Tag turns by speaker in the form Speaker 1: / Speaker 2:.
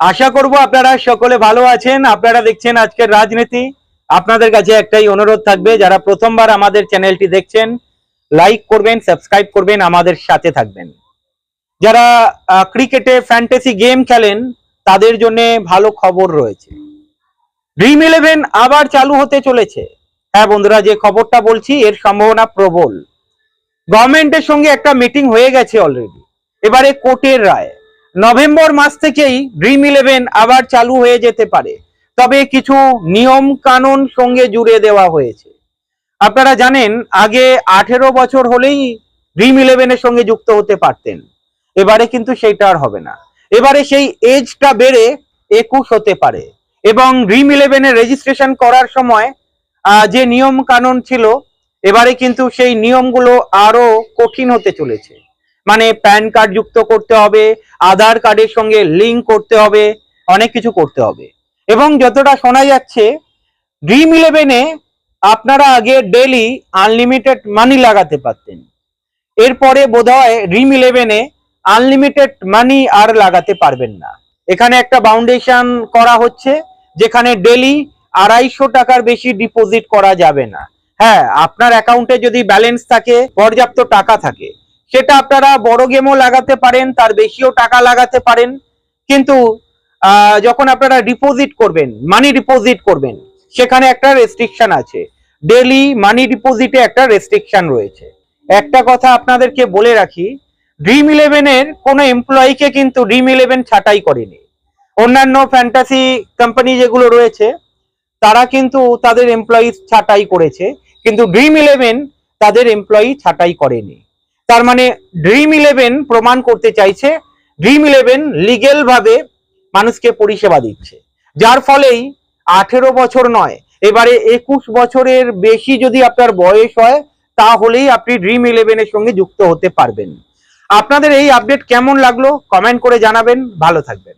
Speaker 1: আশা করব আপনারা সকলে ভালো আছেন। আপনারা দেখছেন আজকের রাজনীতি। আপনাদের কাছে একটাই অনুরোধ থাকবে, যারা প্রথমবার আমাদের চ্যানেলটি দেখছেন, লাইক করবেন, সাবস্ক্রাইব করবেন, আমাদের সাথে থাকবেন। যারা ক্রিকেটে ফ্যান্টাসি গেম খেলেন, তাদের জন্য ভালো খবর রয়েছে। ড্রিম ইলেভেন আবার চালু হতে চলেছে। হ্যাঁ বন্ধুরা, যে খবরটা বলছি, এর সম্ভাবনা প্রবল। গভর্নমেন্টের সঙ্গে একটা মিটিং হয়ে গেছে অলরেডি এবারে কোর্টের রায়। নভেম্বর মাস থেকেই ড্রিম ইলেভেন আবার চালু হয়ে যেতে পারে। তবে কিছু নিয়ম কানুন সঙ্গে জুড়ে দেওয়া হয়েছে। আপনারা জানেন, আগে আঠেরো বছর হলেই ড্রিম ইলেভেনের সঙ্গে যুক্ত হতে পারতেন। এবারে কিন্তু সেইটা আর হবে না। এবারে সেই এজটা বেড়ে একুশ হতে পারে। এবং ড্রিম ইলেভেনের রেজিস্ট্রেশন করার সময় যে নিয়ম কানুন ছিল, এবারে কিন্তু সেই নিয়মগুলো আরও কঠিন হতে চলেছে। মানে প্যান কার্ড যুক্ত করতে হবে, আধার কার্ডের সঙ্গে লিংক করতে হবে, অনেক কিছু করতে হবে। এবং যতটা শোনা যাচ্ছে ড্রিম ইলেভেনে আপনারা আগে ডেলি আনলিমিটেড মানি লাগাতে পারতেন। এরপরে বোধহয় ড্রিম ইলেভেনে আনলিমিটেড মানি আর লাগাতে পারবেন না। এখানে একটা বাউন্ডেশন করা হচ্ছে, যেখানে ডেলি আড়াইশো টাকার বেশি ডিপোজিট করা যাবে না। হ্যাঁ আপনার অ্যাকাউন্টে যদি ব্যালেন্স থাকে, পর্যাপ্ত টাকা থাকে সেটা আপনারা বড় গেমও লাগাতে পারেন, তার বেশিও টাকা লাগাতে পারেন। কিন্তু যখন আপনারা ডিপোজিট করবেন মানি ডিপোজিট করবেন, সেখানে একটা রেস্ট্রিকশন আছে। ডেলি মানি ডিপোজিটে একটা রেস্ট্রিকশন রয়েছে। একটা কথা আপনাদেরকে বলে রাখি ড্রিম ইলেভেনের কোনো এমপ্লয়িকে কিন্তু ড্রিম ইলেভেন ছাঁটাই করেনি। অন্যান্য ফ্যান্টাসি কোম্পানি যেগুলো রয়েছে, তারা কিন্তু তাদের এমপ্লয়ি ছাঁটাই করেছে। কিন্তু ড্রিম ইলেভেন তাদের এমপ্লয়ি ছাঁটাই করেনি। তার মানে ড্রিম ইলেভেন প্রমাণ করতে চাইছে। ড্রিম ইলেভেন লিগেল ভাবে মানুষকে পরিষেবা দিচ্ছে। যার ফলেই আঠেরো বছর নয়, এবারে একুশ বছরের বেশি যদি আপনার বয়স হয়, তাহলেই আপনি ড্রিম ইলেভেনের সঙ্গে যুক্ত হতে পারবেন। আপনাদের এই আপডেট কেমন লাগল? কমেন্ট করে জানাবেন। ভালো থাকবেন।